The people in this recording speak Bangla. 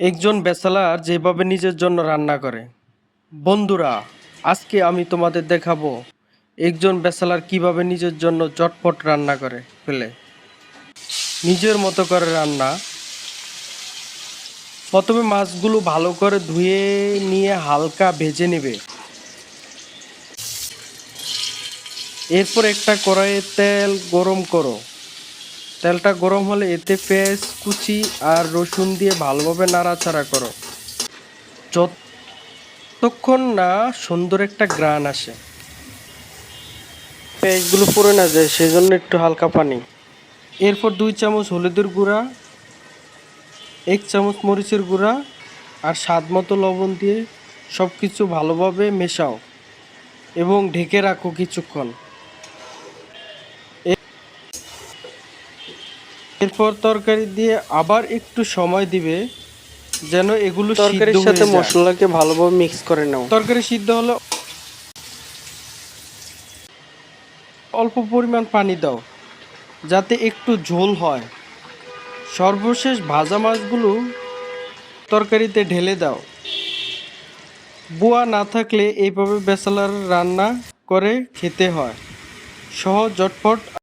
একজন ব্যাচেলার যেভাবে নিজের জন্য রান্না করে। বন্ধুরা, আজকে আমি তোমাদের দেখাবো একজন ব্যাচেলার কীভাবে নিজের জন্য চটপট রান্না করে ফেলে নিজের মতো করে রান্না। প্রথমে মাছগুলো ভালো করে ধুয়ে নিয়ে হালকা ভেজে নেবে। এরপর একটা কড়াইয়ে তেল গরম করো। তেলটা গরম হলে এতে পেঁয়াজ কুচি আর রসুন দিয়ে ভালোভাবে নাড়াচাড়া করো। যতক্ষণ না সুন্দর একটা গ্রান আসে। পেঁয়াজগুলো পুড়ে না যায় সেই জন্য একটু হালকা পানি। এরপর দুই চামচ হলুদের গুঁড়া এক চামচ মরিচের গুঁড়া আর স্বাদ মতো লবণ দিয়ে সব কিছু ভালোভাবে মেশাও এবং ঢেকে রাখো কিছুক্ষণ। এরপর তরকারি দিয়ে আবার একটু সময় দিবে যেন এগুলো তরকারির সাথে মশলাকে ভালোভাবে মিক্স করে নাও। তরকারি সিদ্ধ হলে। অল্প পরিমাণ পানি দাও যাতে একটু ঝোল হয়। সর্বশেষ ভাজা মাছগুলো তরকারিতে ঢেলে দাও। বুয়া না থাকলে এইভাবে বেসালার রান্না করে খেতে হয়। সহজ ঝটপট